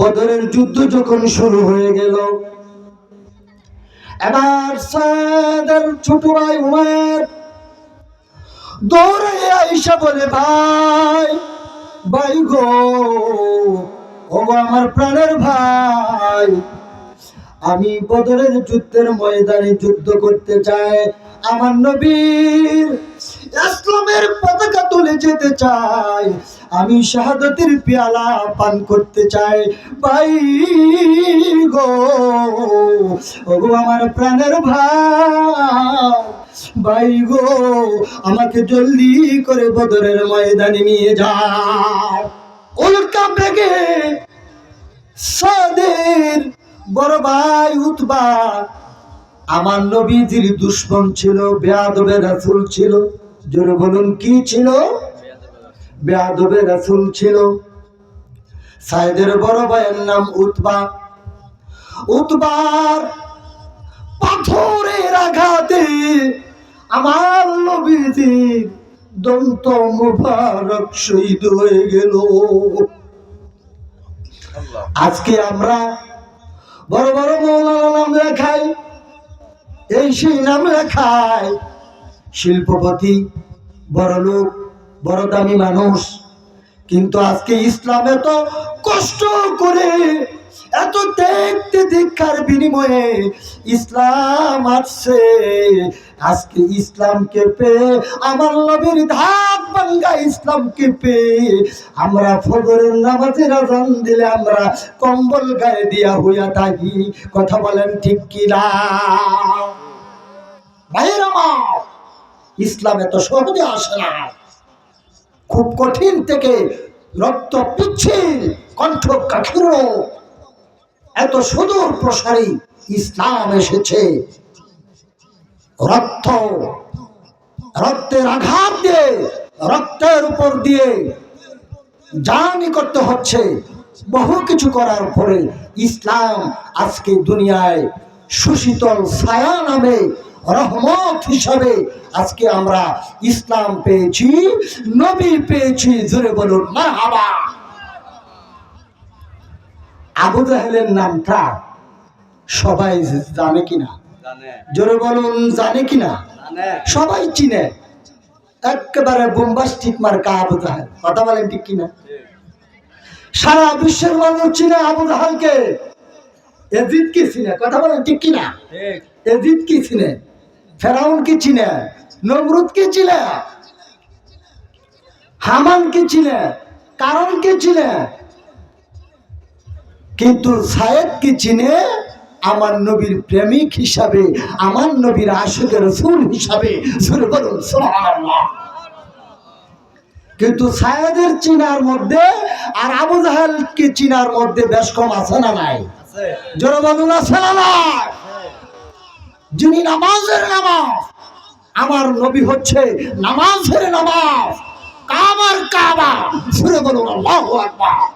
বদরের যুদ্ধ যখন শুরু হয়ে গেল, এবার সাদের ছোট ভাই উমের দৌড়ে আইসা বলে, ভাই ভাই গো, ও আমার প্রাণের ভাই। আমি বদরের যুদ্ধের ময়দানে যুদ্ধ করতে চাই। আমার নবীর ইসলামের পতাকা তুলে যেতে চাই। আমি শাহাদতের পেয়ালা পান করতে চাই। ভাই গো ও গো আমার প্রাণের ভাই ভাই গো, আমাকে জলদি করে বদরের ময়দানে নিয়ে যাও। উল্কা বেগে সাদের বড় ভাই উতবা। আমার নবীজির দুশ্মন ছিল বেয়াদবে রাসুল ছিল। জোরে বলুন কি ছিল? বেয়াদবে রাসুল ছিল। সাইদের বড় ভাইয়ের নাম উতবা। উতবার পাথরের আঘাতে আমার নবীজির দন্ত মুবারক শহীদ হয়ে গেল। আজকে আমরা বড় বড় মৌলানা নাম লেখায় এই সেই নাম লেখায় শিল্পপতি, বড় লোক, বড় দামি মানুষ। কিন্তু আজকে ইসলামে তো কষ্ট করে এত দেখতে দীক্ষার বিনিময়ে ইসলাম আসছে। আজকে ইসলামকে পেয়ে আমার নবীর ধাপ ভাঙ্গা ইসলামকে পেয়ে আমরা ফজরের নামাজের আজান দিলে আমরা কম্বল গায়ে দিয়া হইয়া থাকি কথা বলেন ঠিক কি না? ভাইয়ের আমার, ইসলাম এত সহজে আসে না। খুব কঠিন থেকে রক্ত পিচ্ছিল, কণ্ঠ কাঠির এত সুদূর প্রসারী ইসলাম এসেছে। রক্ত, রক্তের আঘাত দিয়ে, রক্তের উপর দিয়ে জানি করতে হচ্ছে। বহু কিছু করার পরে ইসলাম আজকে দুনিয়ায় সুশীতল ছায়া নামে রহমত হিসাবে আজকে আমরা ইসলাম পেয়েছি, নবী পেয়েছি, জোরে বলুন না হাবা আবু জাহেলের নামটা সবাই জানে কিনা? জোরে বলুন জানে কিনা? সবাই চিনে। একেবারে বোম্বাস্টিক মার্কা আবু জাহেল। কথা বলেন ঠিক কিনা? সারা বিশ্বের মানুষ চিনে আবু জাহালকে। এজিদ কি চিনে? কথা বলেন ঠিক কিনা? এজিদ কি চিনে? ফেরাউন কি চিনে? নমরুদ কি চিনে? হামান কি চিনে? কারণ কি চিনে? কিন্তু সায়েদ কি চিনে? আমার নবীর প্রেমিক হিসাবে আমার নবীর আশেকের রসুল হিসাবে। সুরে বলুন সুবহানাল্লাহ। কিন্তু সায়েদের চিনার মধ্যে আর আবু জাহেলকে চিনার মধ্যে বেশ কম আছে না নাই? আছে। আছে না নাই? যিনি নামাজের নামাজ আমার নবী হচ্ছে নামাজের নামাজ। কাবার কাবা। সুরে বলুন আল্লাহু আকবার।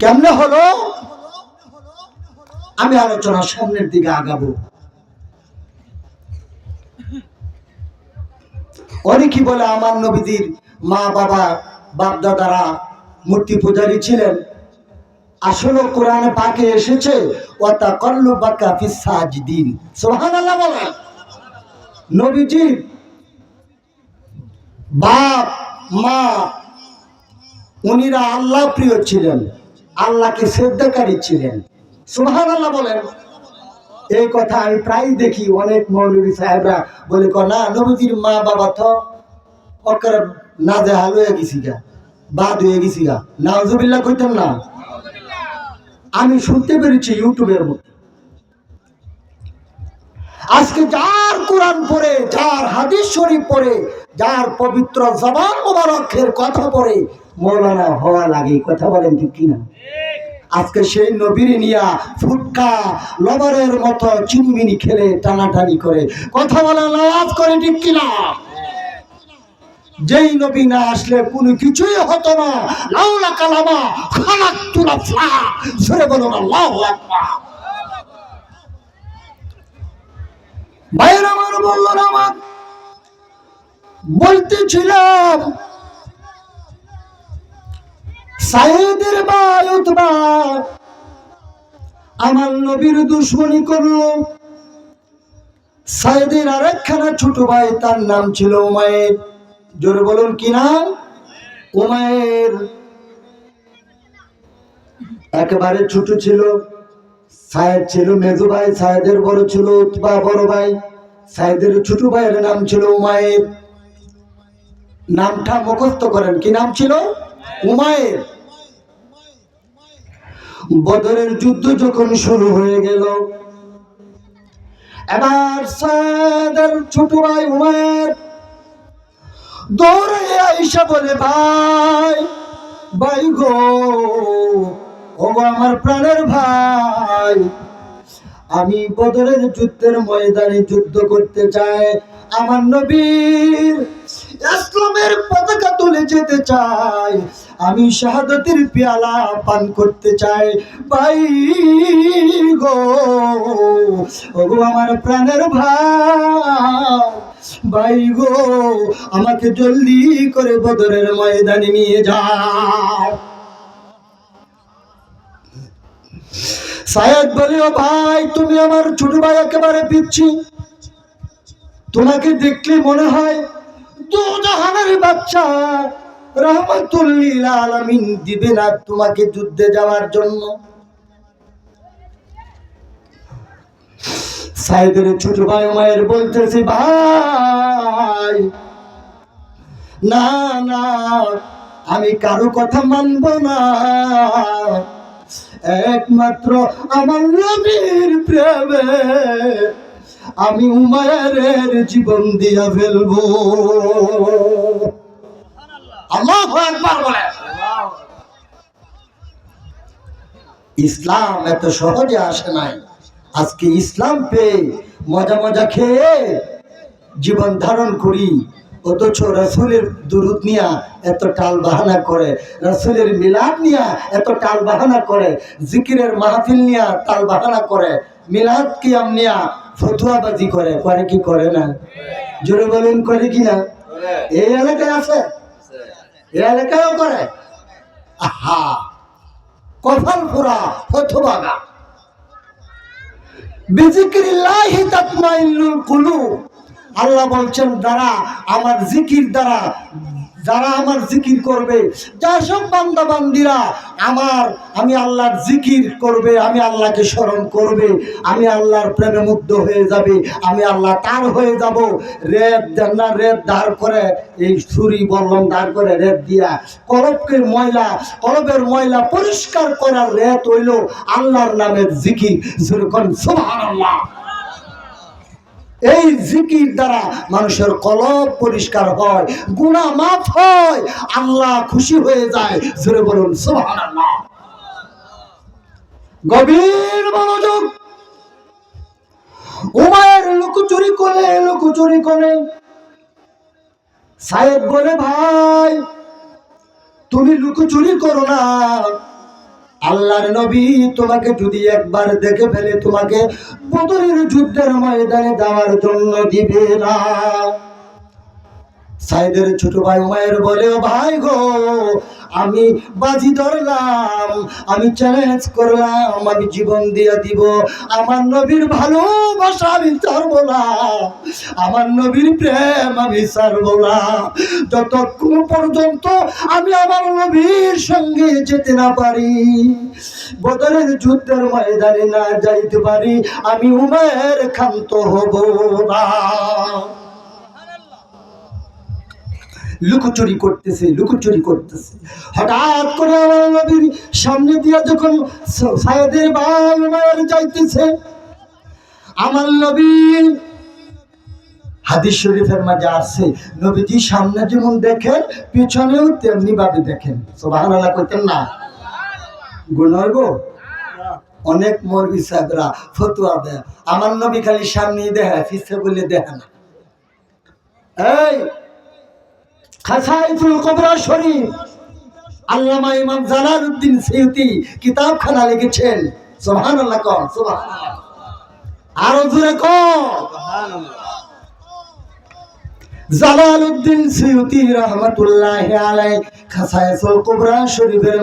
কেমনে হলো? আমি আলোচনা সামনের দিকে আগাবো। অনেকে বলে আমার নবীজির মা বাবা, বাপ দাদারা মূর্তি পূজারী ছিলেন। আসলে কোরআনে পাকে এসেছে ওয়াতা কল্লু বাকা ফিস সাজদিন। সুবহানাল্লাহ বলেন। নবীজি বাপ, মা, উনিরা আল্লাহ প্রিয় ছিলেন। আল্লাহকে শ্রদ্ধাকারী ছিলেন। সুবহানাল্লাহ বলেন, এই কথা আমি প্রায় দেখি অনেক মৌলবী সাহেবরা বলে না, নবীজির মা বাবা তো অকার না দেহাল হয়ে গেছি গা, বাদ হয়ে গেছি গা। নাউজুবিল্লাহ কইতাম না। আমি শুনতে পেরেছি ইউটিউবের মধ্যে। আজকে যার কোরআন পড়ে, যার হাদিস শরীফ পড়ে, যার পবিত্র জবান মোবারকের কথা পড়ে মৌলানা হওয়া লাগে, কথা বলেন ঠিক কিনা? আজকে সেই নবীর নিয়া ফুটকা লবরের মতো চিনমিনি খেলে টানাটানি করে, কথা বলে আওয়াজ করে ঠিক কিনা? যেই নবী না আসলে কোনো কিছুই হতো না। কালামা বলতেছিলাম সাইদের ভাই উতবা আমার নবীর দুশ্মনী করল। সাইদের আরেকখানা ছোট ভাই, তার নাম ছিল উমায়ের। জোরে বলুন, কি নাম? উমায়ের। একেবারে ছোট ছিল। সায়েদ ছিল মেজু ভাই সায়েদের বড় ছিল উতবা বড় ভাই। সায়েদের ছোট ভাইয়ের নাম ছিল উমায়ের। নামটা মুখস্থ করেন, কি নাম ছিল? উমায়ের। বদরের যুদ্ধ যখন শুরু হয়ে গেল, এবার সাদের ছোট ভাই উমায়ের দৌড়ে আইসা বলে, ভাই ভাই গো, ও আমার প্রাণের ভাই, আমি বদরের যুদ্ধের ময়দানে যুদ্ধ করতে চাই, আমার নবীর ইসলামের পতাকা তুলে যেতে চাই আমি শাহাদতের পেয়ালা পান করতে চাই। ভাই গো ও গো আমার প্রাণের ভাই ভাই গো, আমাকে জলদি করে বদরের ময়দানে নিয়ে যাও। সায়দ বলে, "ও ভাই, তুমি আমার ছোট ভাই একেবারে পিচ্ছি। তোমাকে দেখলে মনে হয় দু জাহানের বাচ্চা। রহমতুল্লিল আলামিন দিবে না তোমাকে যুদ্ধে যাওয়ার জন্য। সাইদের ছোট ভাই মায়ের বলতেছে, ভাই, না না, আমি কারও কথা মানব না। একমাত্র আমার নবীর প্রেমে আমি উমায়ের জীবন দিয়া ফেলব। আল্লাহ একবার বলে। ইসলাম এত সহজে আসে নাই। আজকে ইসলাম পেয়ে মজা মজা খেয়ে জীবন ধারণ করি। অথচ রসুলের দুরুদ নিয়া এত টাল বাহানা করে রসুলের মিলাদ নিয়া এত টাল বাহানা করে জিকিরের মাহফিল নিয়া টাল বাহানা করে মিলাদ কিয়াম নিয়া ফতুয়াবাজি করে করে কি করে না? জোরে বলেন করে কি না? এই এলাকায় আছে? এই এলাকায়ও করে। আহা! কফল ফুরা ফতুয়াগা বিজিকিরিল্লাহি তাতমাইন্নুল কুলুব। আল্লাহ বলছেন দ্বারা আমার জিকির দ্বারা যারা আমার জিকির করবে, যা সব বান্দা বান্দিরা আমার, আমি আল্লাহর জিকির করবে, আমি আল্লাহকে স্মরণ করবে, আমি আল্লাহর প্রেমে মুগ্ধ হয়ে যাবে, আমি আল্লাহ তার হয়ে যাব। রেত দেন না রেত দাঁড় করে, এই ছুরি বললম দাঁড় করে রেত দিয়া কলবকে ময়লা কলবের ময়লা পরিষ্কার করার রেত হইল আল্লাহর নামের জিকির। যেরকম সুবহানাল্লাহ। এই জিকির দ্বারা মানুষের কলব পরিষ্কার হয় গুণা মাফ হয়, আল্লাহ খুশি হয়ে যায়। জোরে বলুন গভীর মনোযোগ। উমায়ের লুকোচুরি করে লুকোচুরি করে। সাহেব বলে, ভাই, তুমি লুকোচুরি করো না। আল্লাহর নবী তোমাকে যদি একবার দেখে ফেলে, তোমাকে বদরের যুদ্ধের ময়দানে দেওয়ার জন্য দিবে না। সাইদের ছোট ভাই উমায়ের বলে ভাই গো আমি বাজি ধরলাম, আমি চ্যালেঞ্জ করলাম আমি জীবন দিয়ে দিব। আমার নবীর ভালোবাসা আমি ছাড়বো না, আমার নবীর প্রেম আমি ছাড়বো না। যতক্ষণ পর্যন্ত আমি আমার নবীর সঙ্গে যেতে না পারি বদলের যুদ্ধের ময়দানে না যাইতে পারি, আমি উমের ক্ষান্ত হব না। লুকোচুরি করতেছে লুকোচুরি করতেছে। হঠাৎ করে আমার নবীর সামনে দিয়ে যখন সায়েদের ভাই উমায়ের যাইতেছে, আমার নবী হাদিস শরীফের মাঝে আসছে, নবীজি সামনে যেমন দেখেন, পিছনেও তেমনি ভাবে দেখেন। সুবহানাল্লাহ কইতেন না? গুনর গো? অনেক মরবি সাহেবরা ফতুয়া দেয়। আমার নবী খালি সামনে দেখে ফিসে বলে দেখে না। এই খাসাইফুল কবরা শরীফ। আল্লামা ইমাম জালালউদ্দিন সিউতি কিতাবখানা লিখেছেন। আরও জোরে সিউতি রহমাতুল্লাহি আলাইহি খাসাইফুল কবরা শরীফের